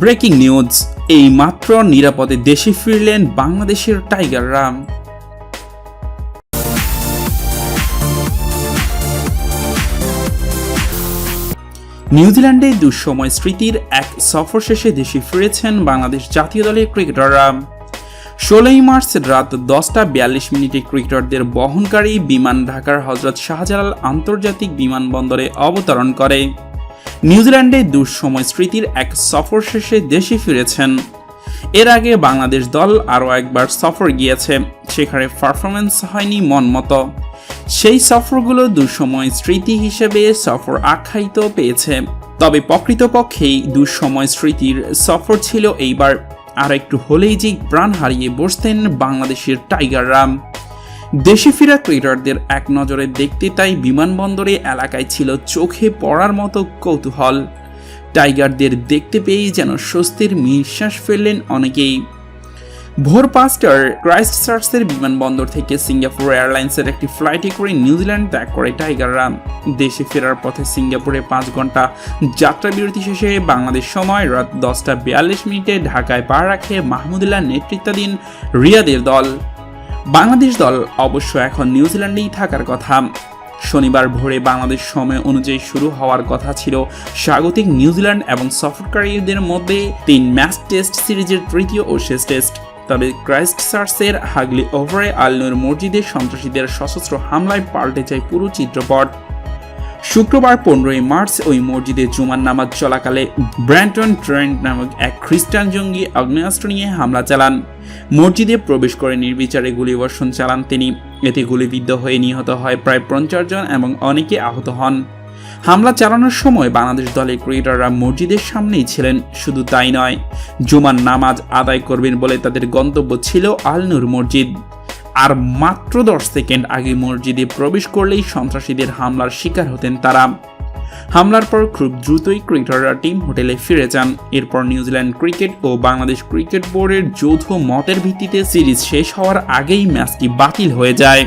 Breaking news, এই মাত্র নিরাপদে দেশে ফিরলেন বাংলাদেশের টাইগার রাম। নিউজিল্যান্ডে দুঃসময় স্মৃতির এক সফর শেষে দেশে ফিরেছেন বাংলাদেশ জাতীয় দলের ক্রিকেটাররা ষোলোই মার্চ রাত দশটা বিয়াল্লিশ মিনিটে ক্রিকেটারদের বহনকারী বিমান ঢাকার হজরত শাহজালাল আন্তর্জাতিক বিমানবন্দরে অবতরণ করে। নিউজিল্যান্ডে দুঃসময় স্মৃতির এক সফর শেষে দেশে ফিরেছেন। এর আগে বাংলাদেশ দল আরও একবার সফর গিয়েছে, সেখানে পারফরমেন্স হয়নি মন মতো। সেই সফরগুলো দুঃসময় স্মৃতি হিসেবে সফর আখ্যায়িত পেয়েছে। তবে প্রকৃতপক্ষেই দুঃসময় স্মৃতির সফর ছিল এইবার। আর একটু হলেই যে প্রাণ হারিয়ে বসতেন বাংলাদেশের টাইগাররা। দেশে ফেরা ক্রিকেটারদের এক নজরে দেখতে তাই বিমানবন্দরে এলাকায় ছিল চোখে পড়ার মতো কৌতূহল। টাইগারদের দেখতে পেয়েই যেন স্বস্তির নিঃশ্বাস ফেললেন অনেকেই। ভোর পাঁচটার ক্রাইস্ট চার্চের বিমানবন্দর থেকে সিঙ্গাপুর এয়ারলাইন্সের একটি ফ্লাইটে করে নিউজিল্যান্ড ত্যাগ করে টাইগাররা। দেশে ফেরার পথে সিঙ্গাপুরে পাঁচ ঘণ্টা যাত্রা বিরতি শেষে বাংলাদেশ সময় রাত দশটা বিয়াল্লিশ মিনিটে ঢাকায় পা রাখে মাহমুদুল্লাহ নেতৃত্বাধীন রিয়াদের দল। বাংলাদেশ দল অবশ্য এখন নিউজিল্যান্ডেই থাকার কথা। শনিবার ভোরে বাংলাদেশ সময় অনুযায়ী শুরু হওয়ার কথা ছিল স্বাগতিক নিউজিল্যান্ড এবং সফরকারীদের মধ্যে তিন ম্যাচ টেস্ট সিরিজের তৃতীয় ও শেষ টেস্ট। তবে ক্রাইস্ট চার্চের হাগলি ওভারে আলনুর মসজিদে সন্ত্রাসীদের সশস্ত্র হামলায় পাল্টে চায় পুরো চিত্রপট। শুক্রবার পনেরোই মার্চ ওই মসজিদে জুমার নামাজ চলাকালে ব্র্যান্টন ট্রেন্ট নামক এক খ্রিস্টান জঙ্গি আগ্নেয়াস্ত্র নিয়ে হামলা চালান। মসজিদে প্রবেশ করে নির্বিচারে গুলিবর্ষণ চালান তিনি। এতে গুলিবিদ্ধ হয়ে নিহত হয় প্রায় পঞ্চাশ জন এবং অনেকে আহত হন। হামলা চালানোর সময় বাংলাদেশ দলের ক্রিকেটাররা মসজিদের সামনেই ছিলেন। শুধু তাই নয়, জুমার নামাজ আদায় করবেন বলে তাদের গন্তব্য ছিল আলনুর মসজিদ। আর মাত্র দশ সেকেন্ড আগে মসজিদে প্রবেশ করলেই সন্ত্রাসীদের হামলার শিকার হতেন তারা। হামলার পর খুব দ্রুতই ক্রিকেটাররা টিম হোটেলে ফিরে যান। এরপর নিউজিল্যান্ড ক্রিকেট ও বাংলাদেশ ক্রিকেট বোর্ডের যৌথ মতের ভিত্তিতে সিরিজ শেষ হওয়ার আগেই ম্যাচটি বাতিল হয়ে যায়।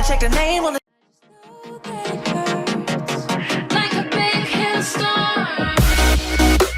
I check the name on